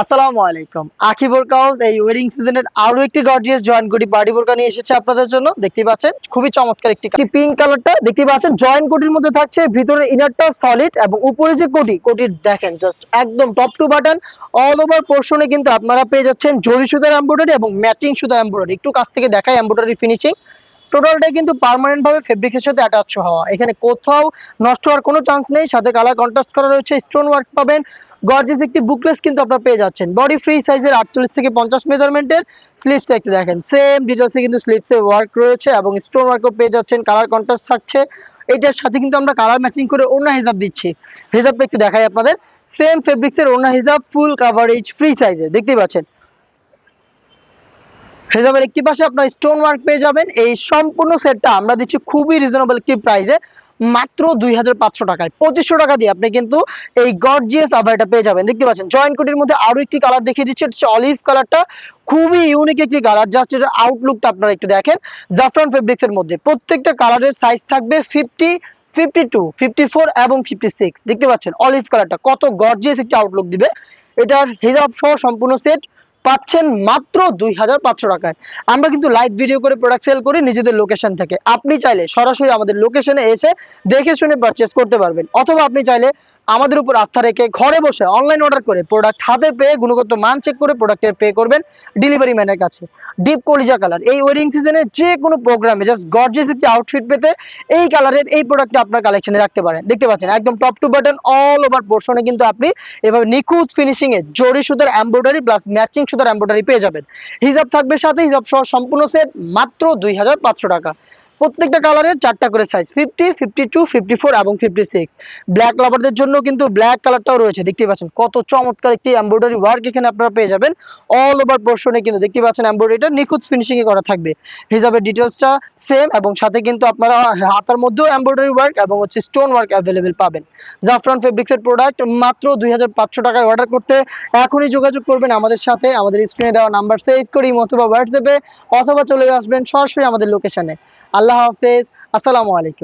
আসসালামু আলাইকুম। আখি বোরকা হাউস এই ওয়েডিং সিজনের আরও একটি গর্জিয়াস জয়েন্ট কোটি পার্টি বোরকা নিয়ে এসেছে আপনাদের জন্য। দেখতে পাচ্ছেন, খুবই চমৎকার একটি পিঙ্ক কালারটা দেখতে পাচ্ছেন জয়েন্ট কোটির মধ্যে থাকছে ভিতরে ইনারটা সলিড এবং উপরে যে কোটি কোটির দেখেন জাস্ট একদম top to bottom all over পোর্শনে কিন্তু আপনারা পেয়ে যাচ্ছেন জরি সুতার এমব্রয়ডারি এবং ম্যাচিং সুতার এমব্রয়ডারি একটু কাছ থেকে দেখায় এমব্রয়ডারি ফিনিশিং টোটালটাই কিন্তু পার্মানেন্ট ভাবে ফেব্রিক্সের সাথে অ্যাটাচ হওয়া। এখানে কোথাও নষ্ট হওয়ার কোনো চান্স নেই। সাথে কালার কন্ট্রাস্ট করা রয়েছে স্টোন ওয়ার্ক পাবেন। গর্জিয়াস একটি বুকলেস কিন্তু আপনারা পেয়ে যাচ্ছেন। বডি ফ্রি সাইজের আটচল্লিশ থেকে পঞ্চাশ মেজারমেন্টের স্লিপসটা একটু দেখেন। সেম ডিটেলসে কিন্তু স্লিপসে ওয়ার্ক রয়েছে এবং স্টোন ওয়ার্কও পেয়ে যাচ্ছেন। কালার কন্ট্রাস্ট থাকছে। এটার সাথে কিন্তু আমরা কালার ম্যাচিং করে ওড়না হিসাব দিচ্ছি। হিসাবটা একটু দেখাই আপনাদের। সেম ফেব্রিক্সের ওড়না হিসাব ফুল কাভারেজ ফ্রি সাইজের দেখতেই পাচ্ছেন? হিসাবের একটি পাশে আপনার স্টোন ওয়ার্ক পেয়ে যাবেন। এই সম্পূর্ণ সেটটা আমরা দিচ্ছি খুবই রিজনেবল একটি প্রাইসে মাত্র দুই হাজার পাঁচশো টাকায়। পঁচিশশো টাকা দিয়ে আপনি কিন্তু এই গর্জিয়াস আভারটা পেয়ে যাবেন। দেখতে পাচ্ছেন জয়েন্ট কোটির মধ্যে আরও একটি কালার দেখিয়ে দিচ্ছি। হচ্ছে অলিভ কালারটা খুবই ইউনিক একটি কালার জাস্ট এটা আউটলুকটা আপনারা একটু দেখেন। জাফরান ফেব্রিক্স এর মধ্যে প্রত্যেকটা কালারের সাইজ থাকবে fifty fifty two fifty four এবং ফিফটি সিক্স দেখতে পাচ্ছেন অলিভ কালারটা কত গর্জিয়াস একটি আউটলুক দিবে। এটার হিজাব সহ সম্পূর্ণ সেট পাচ্ছেন মাত্র দুই হাজার পাঁচশো টাকায়। আমরা কিন্তু লাইভ ভিডিও করে প্রোডাক্ট সেল করি নিজেদের লোকেশন থেকে। আপনি চাইলে সরাসরি আমাদের লোকেশনে এসে দেখে শুনে পারচেস করতে পারবেন। অথবা আপনি চাইলে আমাদের উপর আস্থা রেখে ঘরে বসে অনলাইন অর্ডার করে প্রোডাক্ট হাতে পেয়ে গুণগত মান চেক করে প্রোডাক্টের পে করবেন ডেলিভারি ম্যানের কাছে। ডিপ কলিজা কালার এই ওয়েডিং সিজনে যে কোনো প্রোগ্রামে জাস্ট গর্জিয়াস একটি আউটফিট পেতে এই কালারের এই প্রোডাক্টটা আপনার কালেকশনে রাখতে পারেন। দেখতে পাচ্ছেন, একদম top to button all over পোর্শনে কিন্তু আপনি এভাবে নিখুঁত ফিনিশিং এ জরি সুতার এমব্রয়ডারি প্লাস ম্যাচিং সুতার এমব্রয়ডারি পেয়ে যাবেন। হিজাব থাকবে সাথে, হিজাব সহ সম্পূর্ণ সেট মাত্র দুই হাজার পাঁচশো টাকা। প্রত্যেকটা কালারের চারটা করে size fifty fifty two fifty four এবং ফিফটি সিক্স ব্ল্যাক লাভারদের জন্য কিন্তু ব্ল্যাক কালারটাও রয়েছে দেখতে পাচ্ছেন। কত চমৎকার একটি এমব্রয়ডারি ওয়ার্ক এখানে আপনারা পেয়ে যাবেন। অল ওভার পোর্শনে কিন্তু দেখতে পাচ্ছেন এমব্রয়ডারিটা নিখুঁত ফিনিশিং এ করা থাকবে। হিজাবের ডিটেলসটা সেম এবং সাথে কিন্তু আপনারা হাতার মধ্যেও এমব্রয়ডারি ওয়ার্ক এবং হচ্ছে স্টোন ওয়ার্ক অ্যাভেলেবেল পাবেন। জাফরান ফেব্রিক্সের প্রোডাক্ট মাত্র দুই হাজার পাঁচশো টাকায় অর্ডার করতে এখনই যোগাযোগ করবেন আমাদের সাথে। আমাদের স্ক্রিনে দেওয়া নাম্বার সেভ করি অথবা হোয়াটসঅ্যাপে অথবা চলে আসবেন সরাসরি আমাদের লোকেশনে আল্লাহ হাফেজ, আসসালামু আলাইকুম।